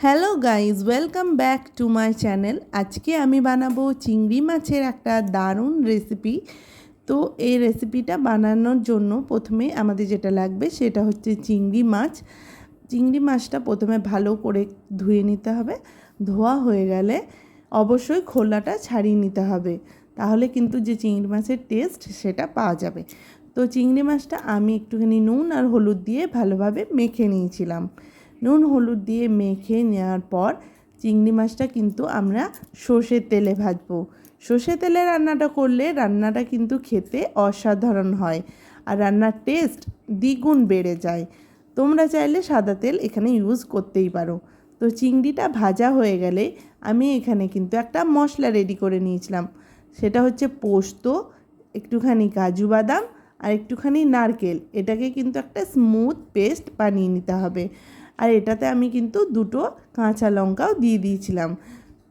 Hello guys welcome back to my channel আজকে আমি বানাবো চিংড়ি মাছের একটা দারুণ রেসিপি তো এই রেসিপিটা বানানোর জন্য প্রথমে আমাদের যেটা লাগবে সেটা হচ্ছে চিংড়ি মাছ। চিংড়ি মাছটা প্রথমে ভালো করে ধুয়ে নিতে হবে। ধোয়া হয়ে গেলে অবশ্যই খোলাটা ছাড়িয়ে নিতে হবে। তাহলে কিন্তু যে চিংড়ি মাছের টেস্ট সেটা পাওয়া যাবে। তো চিংড়ি মাছটা আমি একটুখানি নুন আর হলুদ দিয়ে ভালোভাবে মেখে নিয়েছিলাম। নুন, হলুদ দিয়ে মেখে নেওয়ার পর চিংড়ি মাছটা কিন্তু আমরা সর্ষের তেলে ভাজবো। সর্ষে তেলে রান্নাটা করলে রান্নাটা কিন্তু খেতে অসাধারণ হয় আর রান্নার টেস্ট দ্বিগুণ বেড়ে যায়। তোমরা চাইলে সাদা তেল এখানে ইউজ করতেই পারো। তো চিংড়িটা ভাজা হয়ে গেলে আমি এখানে কিন্তু একটা মশলা রেডি করে নিয়েছিলাম। সেটা হচ্ছে পোস্ত, একটুখানি কাজু বাদাম আর একটুখানি নারকেল। এটাকে কিন্তু একটা স্মুথ পেস্ট বানিয়ে নিতে হবে। আর এটাতে আমি কিন্তু দুটো কাঁচা লঙ্কাও দিয়ে দিয়েছিলাম।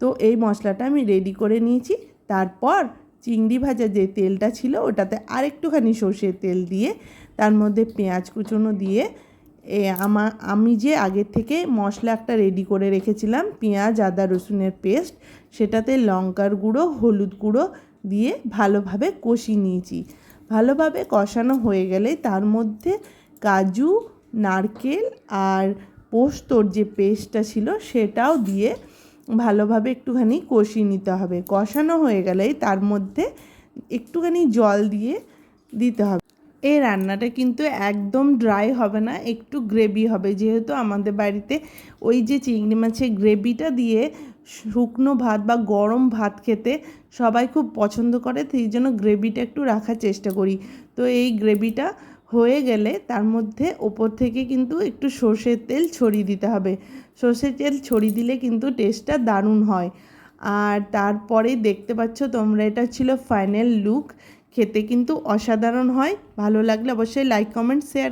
তো এই মশলাটা আমি রেডি করে নিয়েছি। তারপর চিংড়ি ভাজা যে তেলটা ছিল, ওটাতে আরেকটুখানি সর্ষের তেল দিয়ে, তার মধ্যে পেঁয়াজ কুচনো দিয়ে, এ আমার আমি যে আগের থেকে মশলা একটা রেডি করে রেখেছিলাম, পেঁয়াজ, আদা, রসুনের পেস্ট সেটাতে লঙ্কার গুঁড়ো, হলুদ গুঁড়ো দিয়ে ভালোভাবে কষিয়ে নিয়েছি। ভালোভাবে কষানো হয়ে গেলে তার মধ্যে কাজু, নারকেল আর পোস্তর যে পেস্টটা ছিল সেটাও দিয়ে ভালোভাবে একটুখানি কষিয়ে নিতে হবে। কষানো হয়ে গেলেই তার মধ্যে একটুখানি জল দিয়ে দিতে হবে। এই রান্নাটা কিন্তু একদম ড্রাই হবে না, একটু গ্রেভি হবে। যেহেতু আমাদের বাড়িতে ওই যে চিংড়ি মাছের গ্রেভিটা দিয়ে শুকনো ভাত বা গরম ভাত খেতে সবাই খুব পছন্দ করে, সেই জন্য গ্রেভিটা একটু রাখার চেষ্টা করি। তো এই গ্রেভিটা হয়ে গেলে তার মধ্যে ওপর থেকে কিন্তু একটু সর্ষের তেল ছড়িয়ে দিতে হবে। সর্ষের তেল ছড়িয়ে দিলে কিন্তু টেস্টটা দারুণ হয়। আর তারপরে দেখতে পাচ্ছ তোমরা, এটা ছিল ফাইনাল লুক খেতে কিন্তু অসাধারণ হয়। ভালো লাগলে অবশ্যই লাইক কমেন্ট শেয়ার